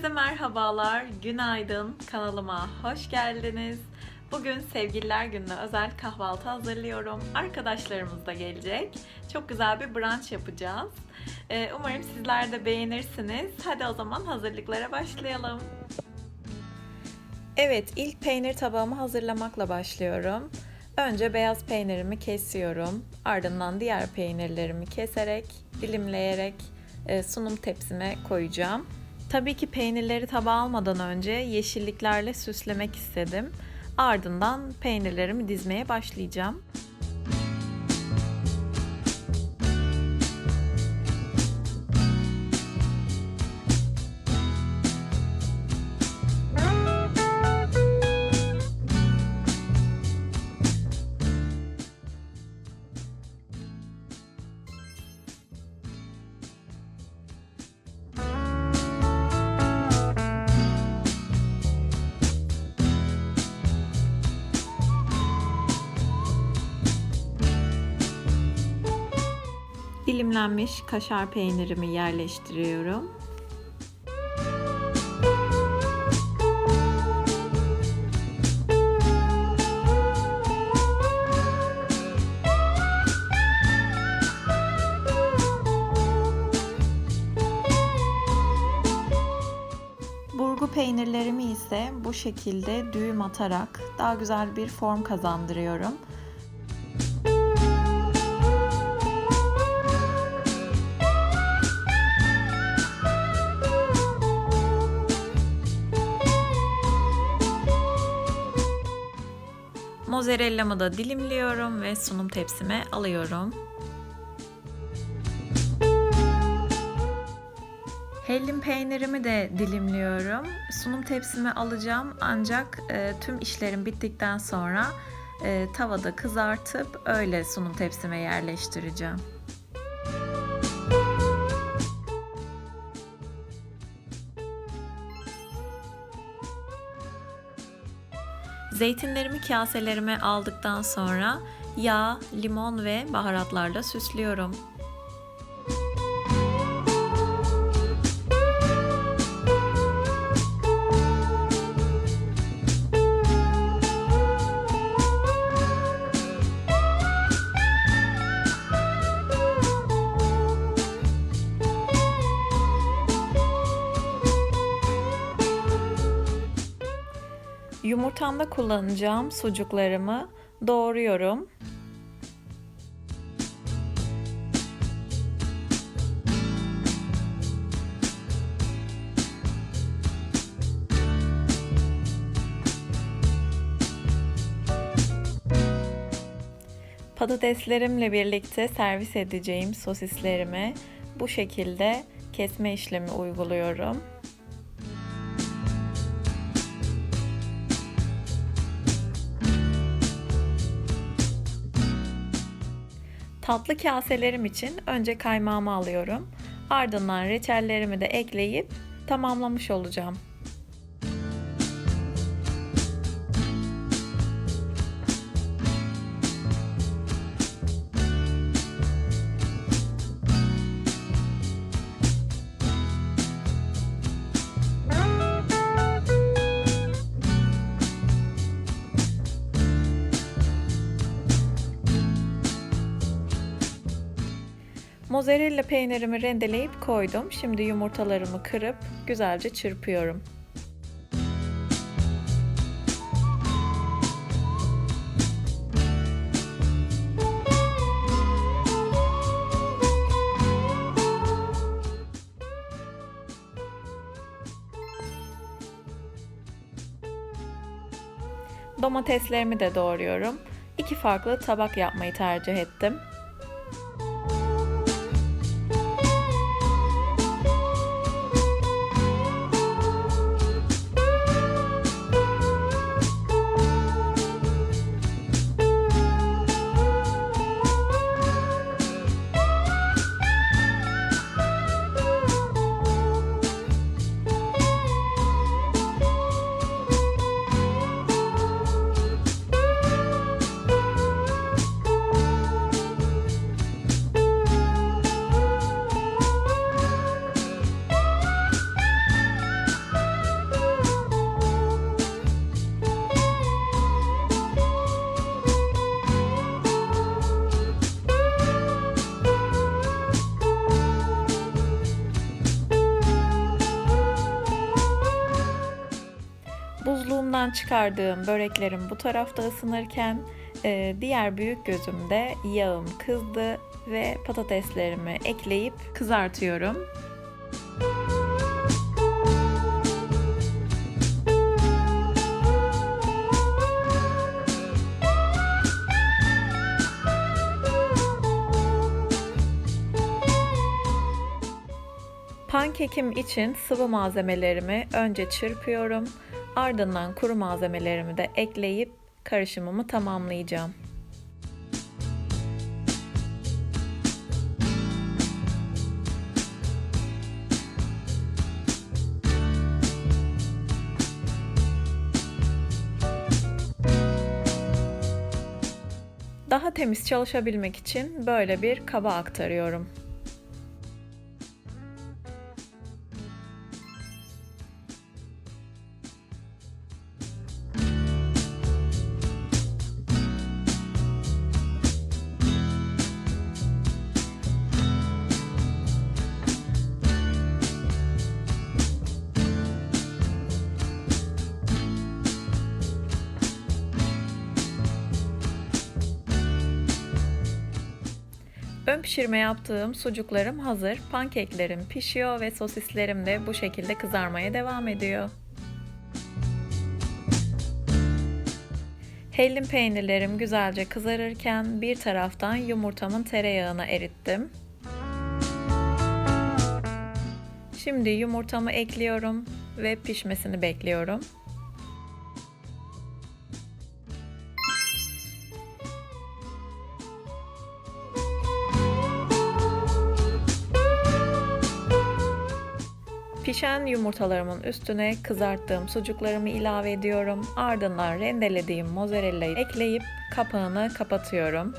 Herkese merhabalar, günaydın. Kanalıma hoş geldiniz. Bugün Sevgililer Günü'ne özel kahvaltı hazırlıyorum. Arkadaşlarımız da gelecek. Çok güzel bir brunch yapacağız. Ee, Umarım sizler de beğenirsiniz. Hadi o zaman hazırlıklara başlayalım. Evet, ilk peynir tabağımı hazırlamakla başlıyorum. Önce beyaz peynirimi kesiyorum. Ardından diğer peynirlerimi keserek, dilimleyerek e, sunum tepsime koyacağım. Tabii ki peynirleri tabağa almadan önce yeşilliklerle süslemek istedim. Ardından peynirlerimi dizmeye başlayacağım. Dilimlenmiş kaşar peynirimi yerleştiriyorum. Burgu peynirlerimi ise bu şekilde düğüm atarak daha güzel bir form kazandırıyorum. Mozzarella'mı da dilimliyorum ve sunum tepsime alıyorum. Hellim peynirimi de dilimliyorum. Sunum tepsime alacağım ancak e, tüm işlerim bittikten sonra e, tavada kızartıp öyle sunum tepsime yerleştireceğim. Zeytinlerimi kaselerime aldıktan sonra yağ, limon ve baharatlarla süslüyorum. Yumurtamda kullanacağım sucuklarımı doğruyorum. Patateslerimle birlikte servis edeceğim sosislerimi bu şekilde kesme işlemi uyguluyorum. Tatlı kaselerim için önce kaymağımı alıyorum. Ardından reçellerimi de ekleyip tamamlamış olacağım. Mozzarella peynirimi rendeleyip koydum. Şimdi yumurtalarımı kırıp güzelce çırpıyorum. Domateslerimi de doğruyorum. İki farklı tabak yapmayı tercih ettim. Fırından çıkardığım böreklerim bu tarafta ısınırken e, diğer büyük gözümde yağım kızdı ve patateslerimi ekleyip kızartıyorum. Pankekim için sıvı malzemelerimi önce çırpıyorum. Ardından kuru malzemelerimi de ekleyip karışımımı tamamlayacağım. Daha temiz çalışabilmek için böyle bir kaba aktarıyorum. Ön pişirme yaptığım sucuklarım hazır. Pankeklerim pişiyor ve sosislerim de bu şekilde kızarmaya devam ediyor. Hellim peynirlerim güzelce kızarırken bir taraftan yumurtamın tereyağına erittim. Şimdi yumurtamı ekliyorum ve pişmesini bekliyorum. Pişen yumurtalarımın üstüne kızarttığım sucuklarımı ilave ediyorum. Ardından rendelediğim mozzarella'yı ekleyip kapağını kapatıyorum.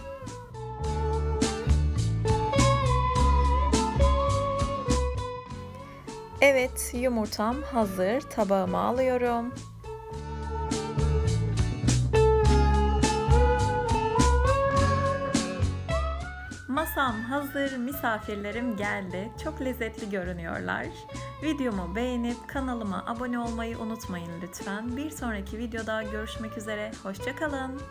Evet, yumurtam hazır. Tabağıma alıyorum. Masam hazır, misafirlerim geldi. Çok lezzetli görünüyorlar. Videomu beğenip kanalıma abone olmayı unutmayın lütfen. Bir sonraki videoda görüşmek üzere. Hoşçakalın.